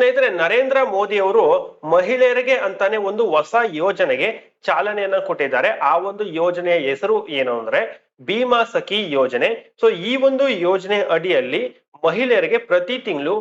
ಸ್ನೇಹಿತರೆ, ನರೇಂದ್ರ ಮೋದಿ ಅವರು ಮಹಿಳೆಯರಿಗೆ ಅಂತಾನೆ ಒಂದು ಹೊಸ ಯೋಜನೆಗೆ ಚಾಲನೆಯನ್ನ ಕೊಟ್ಟಿದ್ದಾರೆ. ಆ ಒಂದು ಯೋಜನೆಯ ಹೆಸರು ಏನು ಅಂದ್ರೆ ಭೀಮಾ ಸಖಿ ಯೋಜನೆ. ಸೊ ಈ ಒಂದು ಯೋಜನೆ ಅಡಿಯಲ್ಲಿ ಮಹಿಳೆಯರಿಗೆ ಪ್ರತಿ ತಿಂಗಳು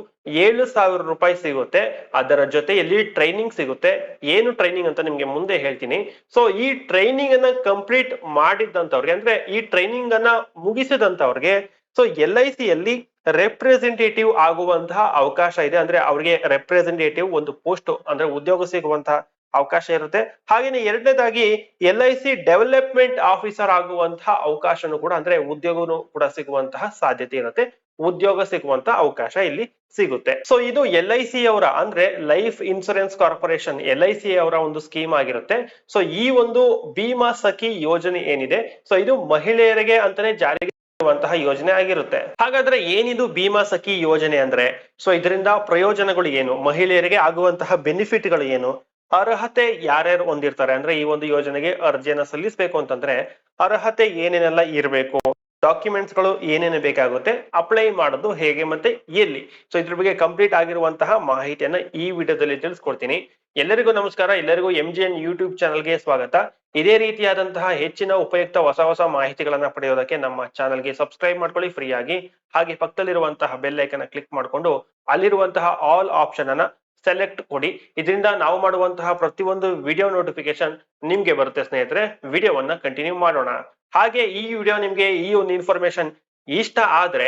ಏಳು ಸಾವಿರ ರೂಪಾಯಿ ಸಿಗುತ್ತೆ. ಅದರ ಜೊತೆಯಲ್ಲಿ ಟ್ರೈನಿಂಗ್ ಸಿಗುತ್ತೆ. ಏನು ಟ್ರೈನಿಂಗ್ ಅಂತ ನಿಮ್ಗೆ ಮುಂದೆ ಹೇಳ್ತೀನಿ. ಸೊ ಈ ಟ್ರೈನಿಂಗ್ ಅನ್ನ ಕಂಪ್ಲೀಟ್ ಮಾಡಿದಂತವ್ರಿಗೆ ಅಂದ್ರೆ ಈ ಟ್ರೈನಿಂಗ್ ಅನ್ನ ಮುಗಿಸಿದಂತವ್ರಿಗೆ ಸೊ ಎಲ್ ಐ ಸಿ ಯಲ್ಲಿ ರೆಪ್ರೆಸೆಂಟೇಟಿವ್ ಆಗುವಂತಹ ಅವಕಾಶ ಇದೆ. ಅಂದ್ರೆ ಅವ್ರಿಗೆ ರೆಪ್ರೆಸೆಂಟೇಟಿವ್ ಒಂದು ಪೋಸ್ಟ್ ಅಂದ್ರೆ ಉದ್ಯೋಗ ಸಿಗುವಂತಹ ಅವಕಾಶ ಇರುತ್ತೆ. ಹಾಗೇನೆ ಎರಡನೇದಾಗಿ L I C development officer ಆಗುವಂತಹ ಅವಕಾಶನೂ ಕೂಡ, ಅಂದ್ರೆ ಉದ್ಯೋಗನು ಕೂಡ ಸಿಗುವಂತಹ ಸಾಧ್ಯತೆ ಇರುತ್ತೆ. ಉದ್ಯೋಗ ಸಿಗುವಂತ ಅವಕಾಶ ಇಲ್ಲಿ ಸಿಗುತ್ತೆ. ಸೊ ಇದು ಎಲ್ ಐ ಸಿ ಅವರ, ಅಂದ್ರೆ life insurance corporation L I C ಅವರ ಒಂದು ಸ್ಕೀಮ್ ಆಗಿರುತ್ತೆ. ಸೊ ಈ ಒಂದು ಭೀಮಾ ಸಖಿ ಯೋಜನೆ ಏನಿದೆ? ಸೊ ಇದು ಮಹಿಳೆಯರಿಗೆ ಅಂತಾನೆ ಜಾರಿಗೆ ಇರುವಂತಹ ಯೋಜನೆ ಆಗಿರುತ್ತೆ. ಹಾಗಾದ್ರೆ ಏನಿದು ಭೀಮಾ ಸಖಿ ಯೋಜನೆ ಅಂದ್ರೆ? ಸೊ ಇದರಿಂದ ಪ್ರಯೋಜನಗಳು ಏನು? ಮಹಿಳೆಯರಿಗೆ ಆಗುವಂತಹ ಬೆನಿಫಿಟ್ಗಳು ಏನು? ಅರ್ಹತೆ ಯಾರ್ಯಾರು ಹೊಂದಿರ್ತಾರೆ? ಅಂದ್ರೆ ಈ ಒಂದು ಯೋಜನೆಗೆ ಅರ್ಜಿಯನ್ನು ಸಲ್ಲಿಸಬೇಕು ಅಂತಂದ್ರೆ ಅರ್ಹತೆ ಏನೇನೆಲ್ಲ ಇರಬೇಕು? ಡಾಕ್ಯುಮೆಂಟ್ಸ್ಗಳು ಏನೇನು ಬೇಕಾಗುತ್ತೆ ಅಪ್ಲೈ ಮಾಡೋದು ಹೇಗೆ ಮತ್ತೆ ಎಲ್ಲಿ? ಸೊ ಇದ್ರ ಬಗ್ಗೆ ಕಂಪ್ಲೀಟ್ ಆಗಿರುವಂತಹ ಮಾಹಿತಿಯನ್ನ ಈ ವಿಡಿಯೋದಲ್ಲಿ ತಿಳಿಸ್ಕೊಡ್ತೀನಿ. ಎಲ್ಲರಿಗೂ ನಮಸ್ಕಾರ. ಎಲ್ಲರಿಗೂ ಎಂ ಜಿ ಎನ್ ಯೂಟ್ಯೂಬ್ ಚಾನಲ್ಗೆ ಸ್ವಾಗತ. ಇದೇ ರೀತಿಯಾದಂತಹ ಹೆಚ್ಚಿನ ಉಪಯುಕ್ತ ಹೊಸ ಹೊಸ ಮಾಹಿತಿಗಳನ್ನ ಪಡೆಯೋದಕ್ಕೆ ನಮ್ಮ ಚಾನಲ್ಗೆ ಸಬ್ಸ್ಕ್ರೈಬ್ ಮಾಡ್ಕೊಳ್ಳಿ ಫ್ರೀ ಆಗಿ ಹಾಗೆ ಪಕ್ಕದಲ್ಲಿರುವಂತಹ ಬೆಲ್ ಐಕನ್ ಕ್ಲಿಕ್ ಮಾಡಿಕೊಂಡು ಅಲ್ಲಿರುವಂತಹ ಆಲ್ ಆಪ್ಷನ್ ಅನ್ನ ಸೆಲೆಕ್ಟ್ ಕೊಡಿ. ಇದರಿಂದ ನಾವು ಮಾಡುವಂತಹ ಪ್ರತಿಯೊಂದು ವಿಡಿಯೋ ನೋಟಿಫಿಕೇಶನ್ ನಿಮ್ಗೆ ಬರುತ್ತೆ ಸ್ನೇಹಿತರೆ. ವಿಡಿಯೋವನ್ನ ಕಂಟಿನ್ಯೂ ಮಾಡೋಣ. ಹಾಗೆ ಈ ವಿಡಿಯೋ ನಿಮ್ಗೆ ಈ ಒಂದು ಇನ್ಫಾರ್ಮೇಶನ್ ಇಷ್ಟ ಆದ್ರೆ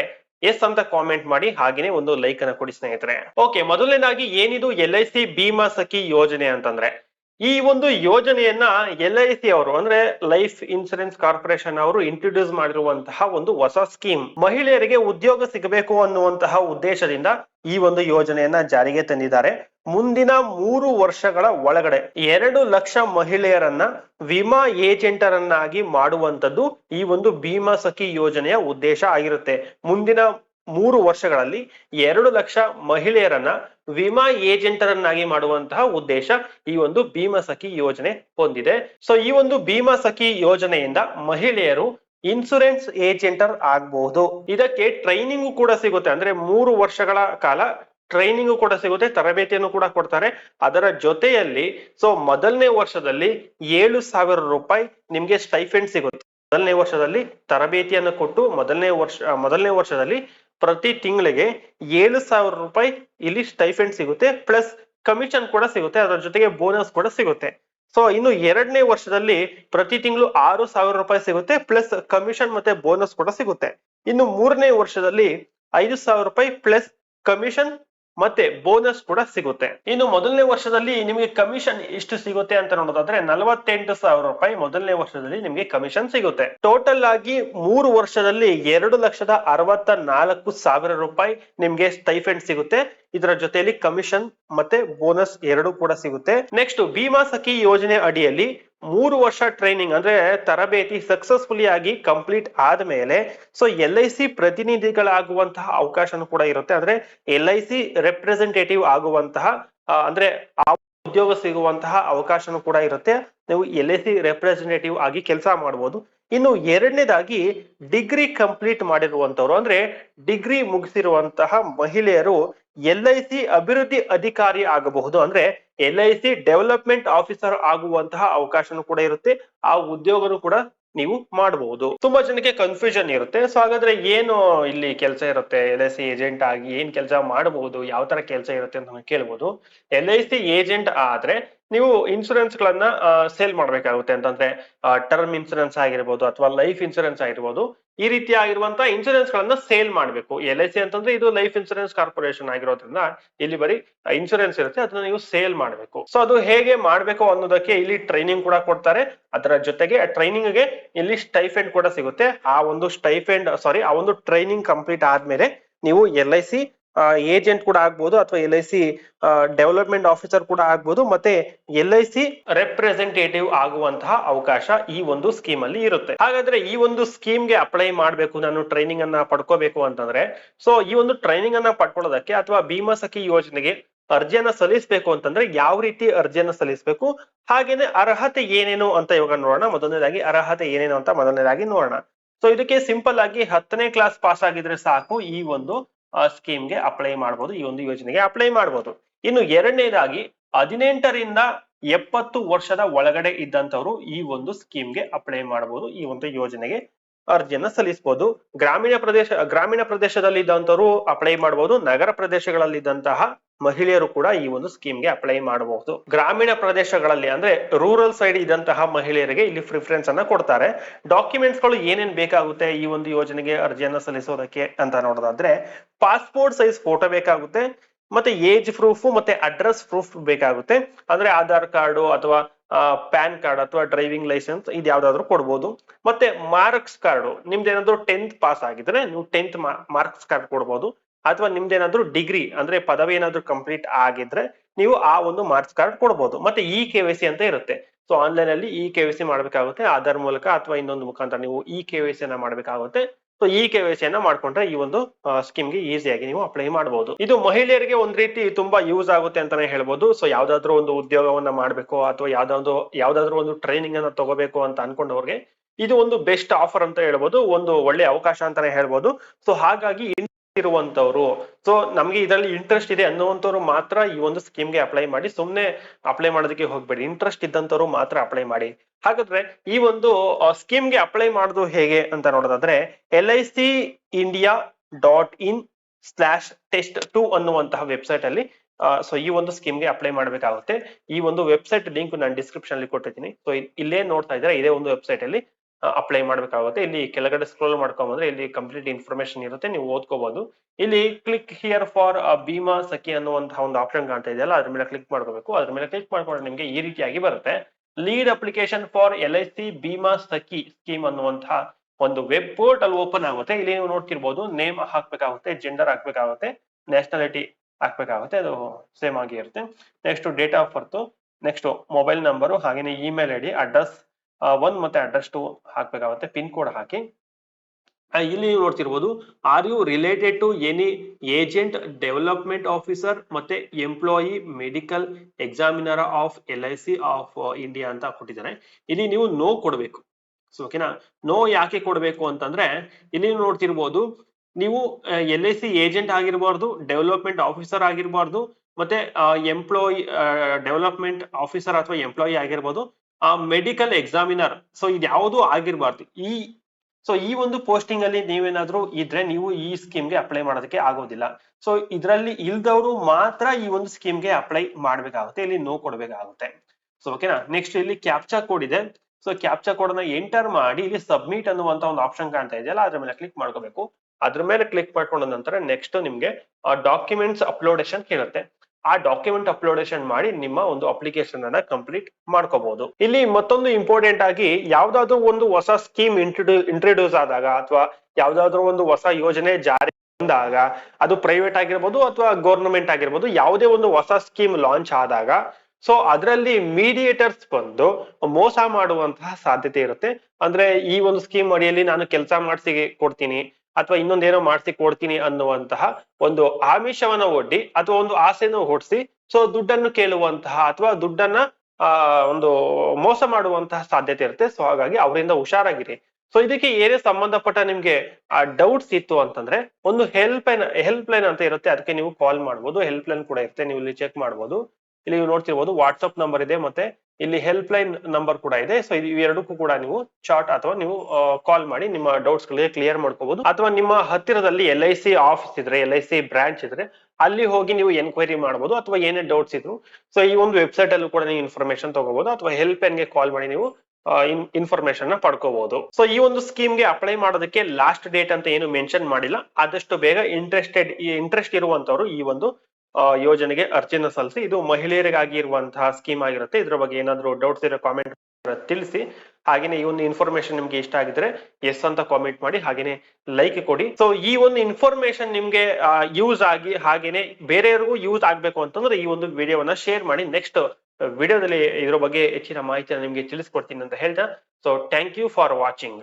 ಎಸ್ ಅಂತ ಕಾಮೆಂಟ್ ಮಾಡಿ, ಹಾಗೇನೆ ಒಂದು ಲೈಕ್ ಅನ್ನ ಕೊಡಿ ಸ್ನೇಹಿತರೆ. ಓಕೆ ಮೊದಲನೇದಾಗಿ ಏನಿದು L I C Bima Sakhi ಯೋಜನೆ ಅಂತಂದ್ರೆ, ಈ ಒಂದು ಯೋಜನೆಯನ್ನ ಎಲ್ ಐ ಸಿ ಅವರು ಅಂದ್ರೆ ಲೈಫ್ ಇನ್ಶೂರೆನ್ಸ್ ಕಾರ್ಪೊರೇಷನ್ ಅವರು ಇಂಟ್ರೊಡ್ಯೂಸ್ ಮಾಡಿರುವಂತಹ ಒಂದು ಹೊಸ ಸ್ಕೀಮ್ ಮಹಿಳೆಯರಿಗೆ ಉದ್ಯೋಗ ಸಿಗಬೇಕು ಅನ್ನುವಂತಹ ಉದ್ದೇಶದಿಂದ ಈ ಒಂದು ಯೋಜನೆಯನ್ನ ಜಾರಿಗೆ ತಂದಿದ್ದಾರೆ. ಮುಂದಿನ ಮೂರು ವರ್ಷಗಳ ಒಳಗಡೆ ಎರಡು ಲಕ್ಷ ಮಹಿಳೆಯರನ್ನ ವಿಮಾ ಏಜೆಂಟರನ್ನಾಗಿ ಮಾಡುವಂತದ್ದು ಈ ಒಂದು ಭೀಮಾ ಸಖಿ ಯೋಜನೆಯ ಉದ್ದೇಶ ಆಗಿರುತ್ತೆ. ಮುಂದಿನ ಮೂರು ವರ್ಷಗಳಲ್ಲಿ ಎರಡು ಲಕ್ಷ ಮಹಿಳೆಯರನ್ನ ವಿಮಾ ಏಜೆಂಟರನ್ನಾಗಿ ಮಾಡುವಂತಹ ಉದ್ದೇಶ ಈ ಒಂದು ಭೀಮಾ ಸಖಿ ಯೋಜನೆ ಹೊಂದಿದೆ. ಸೊ ಈ ಒಂದು ಭೀಮಾ ಸಖಿ ಯೋಜನೆಯಿಂದ ಮಹಿಳೆಯರು ಇನ್ಸೂರೆನ್ಸ್ ಏಜೆಂಟರ್ ಆಗಬಹುದು. ಇದಕ್ಕೆ ಟ್ರೈನಿಂಗ್ ಕೂಡ ಸಿಗುತ್ತೆ. ಅಂದ್ರೆ ಮೂರು ವರ್ಷಗಳ ಕಾಲ ಟ್ರೈನಿಂಗ್ ಕೂಡ ಸಿಗುತ್ತೆ, ತರಬೇತಿಯನ್ನು ಕೂಡ ಕೊಡ್ತಾರೆ. ಅದರ ಜೊತೆಯಲ್ಲಿ ಸೊ ಮೊದಲನೇ ವರ್ಷದಲ್ಲಿ ಏಳು ಸಾವಿರ ರೂಪಾಯಿ ನಿಮ್ಗೆ ಸ್ಟೈಫೆಂಡ್ ಸಿಗುತ್ತೆ. ಮೊದಲನೇ ವರ್ಷದಲ್ಲಿ ತರಬೇತಿಯನ್ನು ಕೊಟ್ಟು ಮೊದಲನೇ ವರ್ಷ, ಮೊದಲನೇ ವರ್ಷದಲ್ಲಿ ಪ್ರತಿ ತಿಂಗಳಿಗೆ ಏಳು ಸಾವಿರ ರೂಪಾಯಿ ಇಲ್ಲಿ ಸ್ಟೈಫೆಂಡ್ ಸಿಗುತ್ತೆ ಪ್ಲಸ್ ಕಮಿಷನ್ ಕೂಡ ಸಿಗುತ್ತೆ, ಅದರ ಜೊತೆಗೆ ಬೋನಸ್ ಕೂಡ ಸಿಗುತ್ತೆ. ಸೊ ಇನ್ನು ಎರಡನೇ ವರ್ಷದಲ್ಲಿ ಪ್ರತಿ ತಿಂಗಳು ಆರು ಸಾವಿರ ರೂಪಾಯಿ ಸಿಗುತ್ತೆ ಪ್ಲಸ್ ಕಮಿಷನ್ ಮತ್ತೆ ಬೋನಸ್ ಕೂಡ ಸಿಗುತ್ತೆ. ಇನ್ನು ಮೂರನೇ ವರ್ಷದಲ್ಲಿ ಐದು ಸಾವಿರ ರೂಪಾಯಿ ಪ್ಲಸ್ ಕಮಿಷನ್ ಮತ್ತೆ ಬೋನಸ್ ಕೂಡ ಸಿಗುತ್ತೆ. ಇನ್ನು ಮೊದಲನೇ ವರ್ಷದಲ್ಲಿ ನಿಮಗೆ ಕಮಿಷನ್ ಎಷ್ಟು ಸಿಗುತ್ತೆ ಅಂತ ನೋಡೋದಾದ್ರೆ ನಲವತ್ತೆಂಟು ಸಾವಿರ ರೂಪಾಯಿ ಮೊದಲನೇ ವರ್ಷದಲ್ಲಿ ನಿಮಗೆ ಕಮಿಷನ್ ಸಿಗುತ್ತೆ. ಟೋಟಲ್ ಆಗಿ ಮೂರು ವರ್ಷದಲ್ಲಿ ಎರಡು ಲಕ್ಷದ ಅರವತ್ತ ನಾಲ್ಕು ಸಾವಿರ ರೂಪಾಯಿ ನಿಮ್ಗೆ ಸ್ಟೈಫೆಂಡ್ ಸಿಗುತ್ತೆ. ಇದರ ಜೊತೆಯಲ್ಲಿ ಕಮಿಷನ್ ಮತ್ತೆ ಬೋನಸ್ ಎರಡು ಕೂಡ ಸಿಗುತ್ತೆ. ನೆಕ್ಸ್ಟ್ ಭೀಮಾ ಸಖಿ ಯೋಜನೆ ಅಡಿಯಲ್ಲಿ ಮೂರು ವರ್ಷ ಟ್ರೈನಿಂಗ್ ಅಂದ್ರೆ ತರಬೇತಿ ಸಕ್ಸಸ್ಫುಲಿ ಆಗಿ ಕಂಪ್ಲೀಟ್ ಆದ್ಮೇಲೆ ಸೊ ಎಲ್ ಐ ಸಿ ಪ್ರತಿನಿಧಿಗಳಾಗುವಂತಹ ಅವಕಾಶನೂ ಕೂಡ ಇರುತ್ತೆ. ಅಂದ್ರೆ ಎಲ್ ಐ ಸಿ ರೆಪ್ರೆಸೆಂಟೇಟಿವ್ ಆಗುವಂತಹ ಅಂದ್ರೆ ಉದ್ಯೋಗ ಸಿಗುವಂತಹ ಅವಕಾಶನೂ ಕೂಡ ಇರುತ್ತೆ. ನೀವು ಎಲ್ ಐ ಸಿ ರೆಪ್ರೆಸೆಂಟೇಟಿವ್ ಆಗಿ ಕೆಲಸ ಮಾಡಬಹುದು ಇನ್ನು ಎರಡನೇದಾಗಿ ಡಿಗ್ರಿ ಕಂಪ್ಲೀಟ್ ಮಾಡಿರುವಂತವ್ರು ಅಂದ್ರೆ ಡಿಗ್ರಿ ಮುಗಿಸಿರುವಂತಹ ಮಹಿಳೆಯರು ಎಲ್ ಐ ಸಿ ಅಭಿವೃದ್ಧಿ ಅಧಿಕಾರಿ ಆಗಬಹುದು. ಅಂದ್ರೆ L I C development officer ಆಗುವಂತಹ ಅವಕಾಶನೂ ಕೂಡ ಇರುತ್ತೆ. ಆ ಉದ್ಯೋಗನು ಕೂಡ ನೀವು ಮಾಡಬಹುದು ತುಂಬಾ ಜನಕ್ಕೆ ಕನ್ಫ್ಯೂಷನ್ ಇರುತ್ತೆ. ಸೊ ಹಾಗಾದ್ರೆ ಏನು ಇಲ್ಲಿ ಕೆಲಸ ಇರುತ್ತೆ? ಎಲ್ ಐ ಸಿ ಏಜೆಂಟ್ ಆಗಿ ಏನ್ ಕೆಲಸ ಮಾಡಬಹುದು ಯಾವ ತರ ಕೆಲಸ ಇರುತ್ತೆ ಅಂತ ಕೇಳಬಹುದು ಎಲ್ ಐ ಸಿ ಏಜೆಂಟ್ ಆದ್ರೆ ನೀವು ಇನ್ಸೂರೆನ್ಸ್ ಗಳನ್ನ ಸೇಲ್ ಮಾಡ್ಬೇಕಾಗುತ್ತೆ ಅಂತಂದ್ರೆ ಟರ್ಮ್ ಇನ್ಸೂರೆನ್ಸ್ ಆಗಿರ್ಬೋದು ಅಥವಾ ಲೈಫ್ ಇನ್ಸೂರೆನ್ಸ್ ಆಗಿರ್ಬೋದು, ಈ ರೀತಿ ಆಗಿರುವಂತ ಇನ್ಸೂರೆನ್ಸ್ ಗಳನ್ನ ಸೇಲ್ ಮಾಡಬೇಕು. ಎಲ್ ಐ ಸಿ ಅಂತಂದ್ರೆ ಇದು ಲೈಫ್ ಇನ್ಸೂರೆನ್ಸ್ ಕಾರ್ಪೊರೇಷನ್ ಆಗಿರೋದ್ರಿಂದ ಇಲ್ಲಿ ಬರೀ ಇನ್ಸೂರೆನ್ಸ್ ಇರುತ್ತೆ, ಅದನ್ನ ನೀವು ಸೇಲ್ ಮಾಡಬೇಕು. ಸೊ ಅದು ಹೇಗೆ ಮಾಡ್ಬೇಕು ಅನ್ನೋದಕ್ಕೆ ಇಲ್ಲಿ ಟ್ರೈನಿಂಗ್ ಕೂಡ ಕೊಡ್ತಾರೆ. ಅದರ ಜೊತೆಗೆ ಟ್ರೈನಿಂಗ್ಗೆ ಇಲ್ಲಿ ಸ್ಟೈಫೆಂಡ್ ಕೂಡ ಸಿಗುತ್ತೆ. ಆ ಒಂದು ಸ್ಟೈಫೆಂಡ್ ಸಾರಿ ಆ ಒಂದು ಟ್ರೈನಿಂಗ್ ಕಂಪ್ಲೀಟ್ ಆದ್ಮೇಲೆ ನೀವು ಎಲ್ ಐ ಸಿ ಏಜೆಂಟ್ ಕೂಡ ಆಗ್ಬೋದು ಅಥವಾ L I C development officer ಕೂಡ ಆಗ್ಬೋದು, ಮತ್ತೆ ಎಲ್ ಐ ಸಿ ರೆಪ್ರೆಸೆಂಟೇಟಿವ್ ಆಗುವಂತಹ ಅವಕಾಶ ಈ ಒಂದು ಸ್ಕೀಮ್ ಅಲ್ಲಿ ಇರುತ್ತೆ. ಹಾಗಾದ್ರೆ ಈ ಒಂದು ಸ್ಕೀಮ್ಗೆ ಅಪ್ಲೈ ಮಾಡಬೇಕು, ನಾನು ಟ್ರೈನಿಂಗ್ ಅನ್ನ ಪಡ್ಕೋಬೇಕು ಅಂತಂದ್ರೆ ಸೊ ಈ ಒಂದು ಟ್ರೈನಿಂಗ್ ಅನ್ನ ಪಡ್ಕೊಳ್ಳೋದಕ್ಕೆ ಅಥವಾ ಭೀಮಾ ಸಖಿ ಯೋಜನೆಗೆ ಅರ್ಜಿಯನ್ನ ಸಲ್ಲಿಸಬೇಕು ಅಂತಂದ್ರೆ ಯಾವ ರೀತಿ ಅರ್ಜಿಯನ್ನ ಸಲ್ಲಿಸಬೇಕು, ಹಾಗೇನೆ ಅರ್ಹತೆ ಏನೇನು ಅಂತ ಇವಾಗ ನೋಡೋಣ. ಮೊದಲನೇದಾಗಿ ಅರ್ಹತೆ ಏನೇನು ಅಂತ ಮೊದಲನೇದಾಗಿ ನೋಡೋಣ. ಸೊ ಇದಕ್ಕೆ ಸಿಂಪಲ್ ಆಗಿ ಹತ್ತನೇ ಕ್ಲಾಸ್ ಪಾಸ್ ಆಗಿದ್ರೆ ಸಾಕು ಈ ಒಂದು ಸ್ಕೀಮ್ಗೆ ಅಪ್ಲೈ ಮಾಡಬಹುದು ಈ ಒಂದು ಯೋಜನೆಗೆ ಅಪ್ಲೈ ಮಾಡಬಹುದು ಇನ್ನು ಎರಡನೇದಾಗಿ ಹದಿನೆಂಟರಿಂದ ಎಪ್ಪತ್ತು ವರ್ಷದ ಒಳಗಡೆ ಇದ್ದಂತವರು ಈ ಒಂದು ಸ್ಕೀಮ್ಗೆ ಅಪ್ಲೈ ಮಾಡಬಹುದು ಈ ಒಂದು ಯೋಜನೆಗೆ ಅರ್ಜಿಯನ್ನ ಸಲ್ಲಿಸಬಹುದು ಗ್ರಾಮೀಣ ಪ್ರದೇಶ, ಗ್ರಾಮೀಣ ಪ್ರದೇಶದಲ್ಲಿ ಇದ್ದಂಥವರು ಅಪ್ಲೈ ಮಾಡಬಹುದು ನಗರ ಪ್ರದೇಶಗಳಲ್ಲಿ ಇದ್ದಂತಹ ಮಹಿಳೆಯರು ಕೂಡ ಈ ಒಂದು ಸ್ಕೀಮ್ಗೆ ಅಪ್ಲೈ ಮಾಡಬಹುದು. ಗ್ರಾಮೀಣ ಪ್ರದೇಶಗಳಲ್ಲಿ ಅಂದ್ರೆ ರೂರಲ್ ಸೈಡ್ ಇದ್ದಂತಹ ಮಹಿಳೆಯರಿಗೆ ಇಲ್ಲಿ ಪ್ರಿಫರೆನ್ಸ್ ಅನ್ನ ಕೊಡ್ತಾರೆ. ಡಾಕ್ಯುಮೆಂಟ್ಸ್ಗಳು ಏನೇನ್ ಬೇಕಾಗುತ್ತೆ ಈ ಒಂದು ಯೋಜನೆಗೆ ಅರ್ಜಿಯನ್ನ ಸಲ್ಲಿಸೋದಕ್ಕೆ ಅಂತ ನೋಡೋದಾದ್ರೆ ಪಾಸ್ಪೋರ್ಟ್ ಸೈಜ್ ಫೋಟೋ ಬೇಕಾಗುತ್ತೆ, ಮತ್ತೆ ಏಜ್ ಪ್ರೂಫ್ ಮತ್ತೆ ಅಡ್ರೆಸ್ ಪ್ರೂಫ್ ಬೇಕಾಗುತ್ತೆ. ಅಂದ್ರೆ ಆಧಾರ್ ಕಾರ್ಡು ಅಥವಾ ಪ್ಯಾನ್ ಕಾರ್ಡ್ ಅಥವಾ ಡ್ರೈವಿಂಗ್ ಲೈಸೆನ್ಸ್ ಇದು ಯಾವ್ದಾದ್ರು ಕೊಡ್ಬೋದು. ಮತ್ತೆ ಮಾರ್ಕ್ಸ್ ಕಾರ್ಡ್, ನಿಮ್ದೇನಾದ್ರು ಟೆಂತ್ ಪಾಸ್ ಆಗಿದ್ರೆ ನೀವು ಟೆಂತ್ ಮಾರ್ಕ್ಸ್ ಕಾರ್ಡ್ ಕೊಡ್ಬೋದು. ಅಥವಾ ನಿಮ್ದೇನಾದ್ರು ಡಿಗ್ರಿ ಅಂದ್ರೆ ಪದವಿ ಏನಾದ್ರು ಕಂಪ್ಲೀಟ್ ಆಗಿದ್ರೆ ನೀವು ಆ ಒಂದು ಮಾರ್ಕ್ಸ್ ಕಾರ್ಡ್ ಕೊಡ್ಬೋದು. ಮತ್ತೆ ಇ ಕೆ ವೈ ಸಿ ಅಂತ ಇರುತ್ತೆ. ಸೊ ಆನ್ಲೈನ್ ಅಲ್ಲಿ ಇ ಕೆ ವೈ ಸಿ ಮಾಡ್ಬೇಕಾಗುತ್ತೆ. ಆಧಾರ್ ಮೂಲಕ ಅಥವಾ ಇನ್ನೊಂದು ಮುಖಾಂತರ ನೀವು ಇ ಕೆ ವೈ ಸಿ ಅನ್ನ ಮಾಡ್ಬೇಕಾಗುತ್ತೆ. ಸೊ ಈ ಕೆ ವೈ ಸಿ ಅನ್ನ ಮಾಡ್ಕೊಂಡ್ರೆ ಈ ಒಂದು ಸ್ಕೀಮ್ಗೆ ಈಸಿಯಾಗಿ ನೀವು ಅಪ್ಲೈ ಮಾಡಬಹುದು ಇದು ಮಹಿಳೆಯರಿಗೆ ಒಂದ್ ರೀತಿ ತುಂಬಾ ಯೂಸ್ ಆಗುತ್ತೆ ಅಂತಾನೆ ಹೇಳ್ಬೋದು. ಸೊ ಯಾವ್ದಾದ್ರು ಒಂದು ಉದ್ಯೋಗವನ್ನ ಮಾಡ್ಬೇಕು ಅಥವಾ ಯಾವ್ದಾದ್ರು ಯಾವ್ದಾದ್ರು ಒಂದು ಟ್ರೈನಿಂಗ್ ಅನ್ನ ತಗೋಬೇಕು ಅಂತ ಅನ್ಕೊಂಡವ್ರಿಗೆ ಇದು ಒಂದು ಬೆಸ್ಟ್ ಆಫರ್ ಅಂತ ಹೇಳ್ಬೋದು. ಒಂದು ಒಳ್ಳೆ ಅವಕಾಶ ಅಂತಾನೆ ಹೇಳ್ಬೋದು. ಸೊ ಹಾಗಾಗಿ ಇರುವಂತವ್ರು ಸೊ ನಮ್ಗೆ ಇದರಲ್ಲಿ ಇಂಟ್ರೆಸ್ಟ್ ಇದೆ ಅನ್ನುವಂಥವ್ರು ಮಾತ್ರ ಈ ಒಂದು ಸ್ಕೀಮ್ಗೆ ಅಪ್ಲೈ ಮಾಡಿ. ಸುಮ್ನೆ ಅಪ್ಲೈ ಮಾಡೋದಕ್ಕೆ ಹೋಗ್ಬೇಡಿ. ಇಂಟ್ರೆಸ್ಟ್ ಇದ್ದಂಥವ್ರು ಮಾತ್ರ ಅಪ್ಲೈ ಮಾಡಿ. ಹಾಗಾದ್ರೆ ಈ ಒಂದು ಸ್ಕೀಮ್ಗೆ ಅಪ್ಲೈ ಮಾಡೋದು ಹೇಗೆ ಅಂತ ನೋಡೋದಾದ್ರೆ L I C India dot in slash test two ಅನ್ನುವಂತಹ ವೆಬ್ಸೈಟ್ ಅಲ್ಲಿ ಸೊ ಈ ಒಂದು ಸ್ಕೀಮ್ಗೆ ಅಪ್ಲೈ ಮಾಡಬೇಕಾಗುತ್ತೆ. ಈ ಒಂದು ವೆಬ್ಸೈಟ್ ಲಿಂಕ್ ನಾನು ಡಿಸ್ಕ್ರಿಪ್ಷನ್ ಅಲ್ಲಿ ಕೊಟ್ಟಿದ್ದೀನಿ. ಸೊ ಇಲ್ಲೇ ನೋಡ್ತಾ ಇದ್ರೆ ಇದೇ ಒಂದು ವೆಬ್ಸೈಟ್ ಅಲ್ಲಿ ಅಪ್ಲೈ ಮಾಡಬೇಕಾಗುತ್ತೆ. ಇಲ್ಲಿ ಕೆಳಗಡೆ ಸ್ಕ್ರೋಲ್ ಮಾಡ್ಕೊಂಬಂದ್ರೆ ಇಲ್ಲಿ ಕಂಪ್ಲೀಟ್ ಇನ್ಫಾರ್ಮೇಶನ್ ಇರುತ್ತೆ, ನೀವು ಓದ್ಕೋಬಹುದು ಇಲ್ಲಿ click here for Bima Sakhi ಅನ್ನುವಂತಹ ಒಂದು ಆಪ್ಷನ್ ಕಾಣ್ತಾ ಇದೆಯಲ್ಲ, ಅದ್ರ ಮೇಲೆ ಕ್ಲಿಕ್ ಮಾಡ್ಕೋಬೇಕು. ಅದ್ರ ಮೇಲೆ ಕ್ಲಿಕ್ ಮಾಡ್ಕೊಂಡ್ರೆ ನಿಮಗೆ ಈ ರೀತಿಯಾಗಿ ಬರುತ್ತೆ. Lead application for L I C Bima Sakhi scheme ಅನ್ನುವಂತಹ ಒಂದು ವೆಬ್ ಪೋರ್ಟಲ್ ಓಪನ್ ಆಗುತ್ತೆ. ಇಲ್ಲಿ ನೀವು ನೋಡ್ತಿರ್ಬೋದು ನೇಮ್ ಹಾಕ್ಬೇಕಾಗುತ್ತೆ ಜೆಂಡರ್ ಹಾಕ್ಬೇಕಾಗುತ್ತೆ ನ್ಯಾಷನಾಲಿಟಿ ಹಾಕ್ಬೇಕಾಗುತ್ತೆ, ಅದು ಸೇಮ್ ಆಗಿ ಇರುತ್ತೆ. Next date of birth next mobile number ಹಾಗೇನೆ email I D address one ಮತ್ತೆ ಅಡ್ರೆಸ್ ಟು ಹಾಕ್ಬೇಕಾಗುತ್ತೆ ಪಿನ್ ಕೋಡ್ ಹಾಕಿ. ಇಲ್ಲಿ ನೀವು ನೋಡ್ತಿರ್ಬೋದು are you related to any agent development officer ಮತ್ತೆ employee medical examiner of L I C of India ಅಂತ ಕೊಟ್ಟಿದ್ದಾರೆ. ಇಲ್ಲಿ ನೀವು ನೋ ಕೊಡಬೇಕು. ಸೊ ಓಕೆನಾ ನೋ? ಯಾಕೆ ಕೊಡಬೇಕು ಅಂತಂದ್ರೆ, ಇಲ್ಲಿ ನೋಡ್ತಿರ್ಬೋದು, ನೀವು ಎಲ್ ಐ ಸಿ ಏಜೆಂಟ್ ಆಗಿರಬಾರ್ದು ಡೆವಲಪ್ಮೆಂಟ್ ಆಫೀಸರ್ ಆಗಿರಬಾರ್ದು, ಮತ್ತೆ ಎಂಪ್ಲಾಯಿ ಡೆವಲಪ್ಮೆಂಟ್ ಆಫೀಸರ್ ಅಥವಾ ಎಂಪ್ಲಾಯಿ ಆಗಿರ್ಬೋದು ಮೆಡಿಕಲ್ ಎಕ್ಸಾಮಿನರ್ ಸೊ ಇದು ಯಾವುದು ಆಗಿರಬಾರ್ದು. ಈ ಸೊ ಈ ಒಂದು ಪೋಸ್ಟಿಂಗ್ ಅಲ್ಲಿ ನೀವೇನಾದ್ರೂ ಇದ್ರೆ ನೀವು ಈ ಸ್ಕೀಮ್ಗೆ ಅಪ್ಲೈ ಮಾಡೋದಕ್ಕೆ ಆಗೋದಿಲ್ಲ. ಸೊ ಇದರಲ್ಲಿ ಇಲ್ದವರು ಮಾತ್ರ ಈ ಒಂದು ಸ್ಕೀಮ್ಗೆ ಅಪ್ಲೈ ಮಾಡ್ಬೇಕಾಗುತ್ತೆ, ಇಲ್ಲಿ ನೋ ಕೊಡ್ಬೇಕಾಗುತ್ತೆ. ಸೊ ಓಕೆನಾ ನೆಕ್ಸ್ಟ್ ಇಲ್ಲಿ ಕ್ಯಾಪ್ಚಾ ಕೋಡ್ ಇದೆ. ಸೊ ಕ್ಯಾಪ್ಚಾ ಕೋಡ್ ಅನ್ನ ಎಂಟರ್ ಮಾಡಿ ಇಲ್ಲಿ ಸಬ್ಮಿಟ್ ಅನ್ನುವಂತ ಒಂದು ಆಪ್ಷನ್ ಕಾಣ್ತಾ ಇದೆಯಲ್ಲ, ಅದ್ರ ಮೇಲೆ ಕ್ಲಿಕ್ ಮಾಡ್ಕೋಬೇಕು. ಅದ್ರ ಮೇಲೆ ಕ್ಲಿಕ್ ಮಾಡ್ಕೊಂಡ ನಂತರ ನೆಕ್ಸ್ಟ್ ನಿಮ್ಗೆ ಡಾಕ್ಯುಮೆಂಟ್ಸ್ ಅಪ್ಲೋಡೇಶನ್ ಕೇಳುತ್ತೆ. ಆ ಡಾಕ್ಯುಮೆಂಟ್ ಅಪ್ಲೋಡೇಶನ್ ಮಾಡಿ ನಿಮ್ಮ ಒಂದು ಅಪ್ಲಿಕೇಶನ್ ಅನ್ನ ಕಂಪ್ಲೀಟ್ ಮಾಡ್ಕೋಬಹುದು ಇಲ್ಲಿ ಮತ್ತೊಂದು ಇಂಪಾರ್ಟೆಂಟ್ ಆಗಿ ಯಾವ್ದಾದ್ರು ಒಂದು ಹೊಸ ಸ್ಕೀಮ್ ಇಂಟ್ರಡ್ಯೂ ಇಂಟ್ರಡ್ಯೂಸ್ ಆದಾಗ ಅಥವಾ ಯಾವ್ದಾದ್ರು ಒಂದು ಹೊಸ ಯೋಜನೆ ಜಾರಿ ಬಂದಾಗ ಅದು ಪ್ರೈವೇಟ್ ಆಗಿರ್ಬೋದು ಅಥವಾ ಗೌರ್ಮೆಂಟ್ ಆಗಿರ್ಬೋದು ಯಾವುದೇ ಒಂದು ಹೊಸ ಸ್ಕೀಮ್ ಲಾಂಚ್ ಆದಾಗ ಸೊ ಅದರಲ್ಲಿ ಮೀಡಿಯೇಟರ್ಸ್ ಬಂದು ಮೋಸ ಮಾಡುವಂತಹ ಸಾಧ್ಯತೆ ಇರುತ್ತೆ. ಅಂದ್ರೆ ಈ ಒಂದು ಸ್ಕೀಮ್ ಅಡಿಯಲ್ಲಿ ನಾನು ಕೆಲಸ ಮಾಡಿಸಿ ಕೊಡ್ತೀನಿ. ಅಥವಾ ಇನ್ನೊಂದೇನೋ ಮಾಡಿಸಿ ಕೊಡ್ತೀನಿ ಅನ್ನುವಂತಹ ಒಂದು ಆಮಿಷವನ್ನ ಒಡ್ಡಿ ಅಥವಾ ಒಂದು ಆಸೆಯನ್ನು ಹೊಡ್ಸಿ ಸೊ ದುಡ್ಡನ್ನು ಕೇಳುವಂತಹ ಅಥವಾ ದುಡ್ಡನ್ನ, ಆ, ಒಂದು ಮೋಸ ಮಾಡುವಂತಹ ಸಾಧ್ಯತೆ ಇರುತ್ತೆ. ಸೊ ಹಾಗಾಗಿ ಅವರಿಂದ ಹುಷಾರಾಗಿರಿ. ಸೊ ಇದಕ್ಕೆ ಏನೇ ಸಂಬಂಧಪಟ್ಟ ನಿಮ್ಗೆ, ಆ ಡೌಟ್ಸ್ ಇತ್ತು ಅಂತಂದ್ರೆ ಒಂದು ಹೆಲ್ಪ್ ಲೈನ್ ಹೆಲ್ಪ್ ಲೈನ್ ಅಂತ ಇರುತ್ತೆ. ಅದಕ್ಕೆ ನೀವು ಕಾಲ್ ಮಾಡ್ಬೋದು. ಹೆಲ್ಪ್ ಲೈನ್ ಕೂಡ ಇರುತ್ತೆ. ನೀವು ಇಲ್ಲಿ ಚೆಕ್ ಮಾಡ್ಬೋದು. ಇಲ್ಲಿ ನೀವು ನೋಡ್ತಿರ್ಬೋದು. ವಾಟ್ಸ್ಆಪ್ ನಂಬರ್ ಇದೆ ಮತ್ತೆ ಇಲ್ಲಿ ಹೆಲ್ಪ್ ಲೈನ್ ನಂಬರ್ ಕೂಡ ಇದೆ. ಸೊ ಇವೆರಡಕ್ಕೂ ಕೂಡ ನೀವು ಚಾಟ್ ಅಥವಾ ನೀವು ಕಾಲ್ ಮಾಡಿ ನಿಮ್ಮ ಡೌಟ್ಸ್ ಗಳಿಗೆ ಕ್ಲಿಯರ್ ಮಾಡ್ಕೋಬಹುದು ಅಥವಾ ನಿಮ್ಮ ಹತ್ತಿರದಲ್ಲಿ ಎಲ್ ಐ ಸಿ ಆಫೀಸ್ ಇದ್ರೆ ಎಲ್ ಐ ಸಿ ಬ್ರಾಂಚ್ ಇದ್ರೆ, ಅಲ್ಲಿ ಹೋಗಿ ನೀವು ಎನ್ಕ್ವೈರಿ ಮಾಡಬಹುದು ಅಥವಾ ಏನೇ ಡೌಟ್ಸ್ ಇದ್ರು. ಸೊ ಈ ಒಂದು ವೆಬ್ಸೈಟ್ ಅಲ್ಲೂ ಕೂಡ ನೀವು ಇನ್ಫಾರ್ಮೇಶನ್ ತಗೋಬಹುದು ಅಥವಾ ಹೆಲ್ಪ್ಗೆ ಕಾಲ್ ಮಾಡಿ ನೀವು ಇನ್ಫಾರ್ಮೇಶನ್ನ ಪಡ್ಕೋಬಹುದು ಸೊ ಈ ಒಂದು ಸ್ಕೀಮ್ಗೆ ಅಪ್ಲೈ ಮಾಡೋದಕ್ಕೆ ಲಾಸ್ಟ್ ಡೇಟ್ ಅಂತ ಏನು ಮೆನ್ಷನ್ ಮಾಡಿಲ್ಲ. ಆದಷ್ಟು ಬೇಗ ಇಂಟ್ರೆಸ್ಟೆಡ್ ಇಂಟ್ರೆಸ್ಟ್ ಇರುವಂತವರು ಈ ಒಂದು ಯೋಜನೆಗೆ ಅರ್ಜಿನ ಸಲ್ಲಿಸಿ. ಇದು ಮಹಿಳೆಯರಿಗಾಗಿ ಇರುವಂತಹ ಸ್ಕೀಮ್ ಆಗಿರುತ್ತೆ. ಇದ್ರ ಬಗ್ಗೆ ಏನಾದ್ರು ಡೌಟ್ಸ್ ಇರೋ ಕಾಮೆಂಟ್ ತಿಳಿಸಿ. ಹಾಗೇನೆ ಈ ಒಂದು ಇನ್ಫಾರ್ಮೇಶನ್ ನಿಮ್ಗೆ ಇಷ್ಟ ಆಗಿದ್ರೆ ಎಸ್ ಅಂತ ಕಾಮೆಂಟ್ ಮಾಡಿ, ಹಾಗೇನೆ ಲೈಕ್ ಕೊಡಿ. ಸೊ ಈ ಒಂದು ಇನ್ಫಾರ್ಮೇಶನ್ ನಿಮ್ಗೆ ಯೂಸ್ ಆಗಿ, ಹಾಗೇನೆ ಬೇರೆಯವ್ರಿಗೂ ಯೂಸ್ ಆಗ್ಬೇಕು ಅಂತಂದ್ರೆ ಈ ಒಂದು ವಿಡಿಯೋವನ್ನ ಶೇರ್ ಮಾಡಿ. ನೆಕ್ಸ್ಟ್ ವಿಡಿಯೋದಲ್ಲಿ ಇದ್ರ ಬಗ್ಗೆ ಹೆಚ್ಚಿನ ಮಾಹಿತಿಯನ್ನು ನಿಮ್ಗೆ ತಿಳಿಸ್ಕೊಡ್ತೀನಿ ಅಂತ ಹೇಳ್ತಾ so thank you for watching